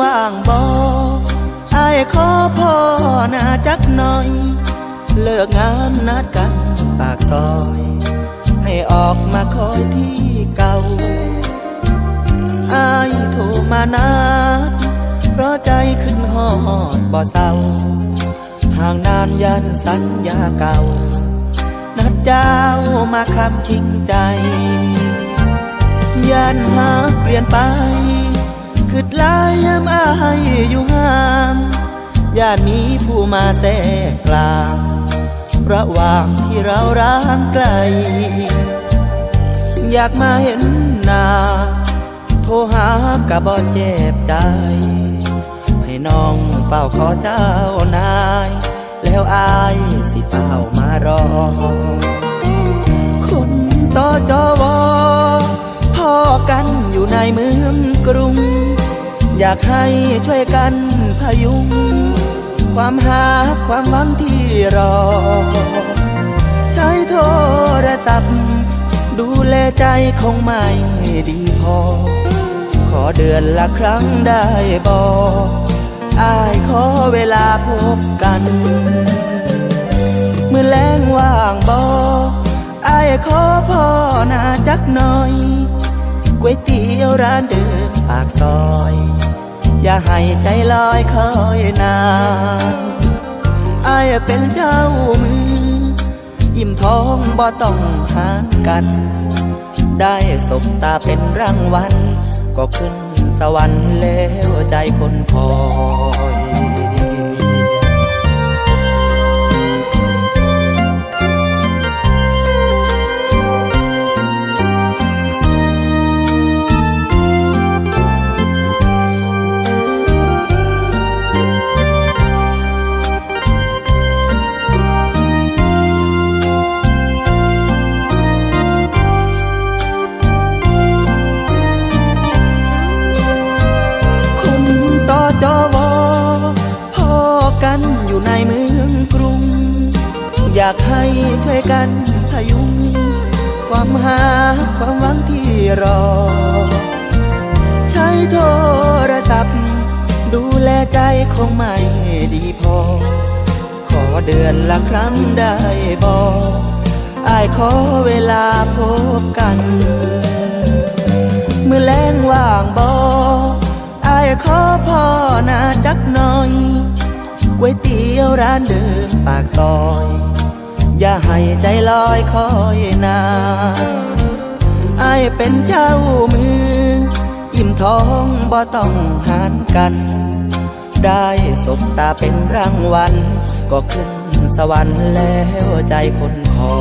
ว่างบออายขอพ่อหน้าจักหน่อย เลิกงานนัดกันปากซอย ให้ออกมาคอยที่เก่าอายโทรมานะเพราะใจขึ้นหอดบ่เศร้าห่างนานยันสัญญาเก่า นัดเจ้ามาคำคิงใจ ยันหากเปลี่ยนไป อายอยู่ห่างญาติมีผู้มาแทรกกลางระหว่างที่เราร้างไกล อยากมาเห็นหน้าโทรหากะบ่เจ็บใจ ให้น้องเป่าขอเจ้านาย แล้วอายสิเป่ามารอ คนต่อจอวอพ่อกันอยู่ในเมืองกรุง อยากให้ช่วยกันพยุง ความหาความหวังที่รอ ใช้โทรศัพท์ ดูแลใจคงไม่ดีพอ ขอเดือนละครั้งได้บอกอายขอเวลาพบกัน เมื่อแรงว่างบออายขอพ่อหน้าจักหน่อย ก๋วยเตี๋ยวร้านเดิมปากซอย อย่าให้ใจลอยคอยนานอายเป็นเจ้ามือยิ้มท้องบ่ต้องหารกัน ได้สบตาเป็นรางวัลก็ขึ้นสวรรค์แล้วใจคนคอยากให้ช่วยกันพยุง ความหาความหวังที่รอ ใช้โทรศัพท์ ดูแลใจคงไม่ดีพอ ขอเดือนละครั้งได้บอกอายขอเวลาพบกัน เมื่อแรงว่างบออายขอพ่อหน้าจักหน่อยก๋วยเตี๋ยวร้านเดิมปากซอย อย่าให้ใจลอยคอยนานอายเป็นเจ้ามือ อิ่มท้องบ่ต้องหานกัน ได้สบตาเป็นรางวัล ก็ขึ้นสวรรค์แล้วใจคนขอ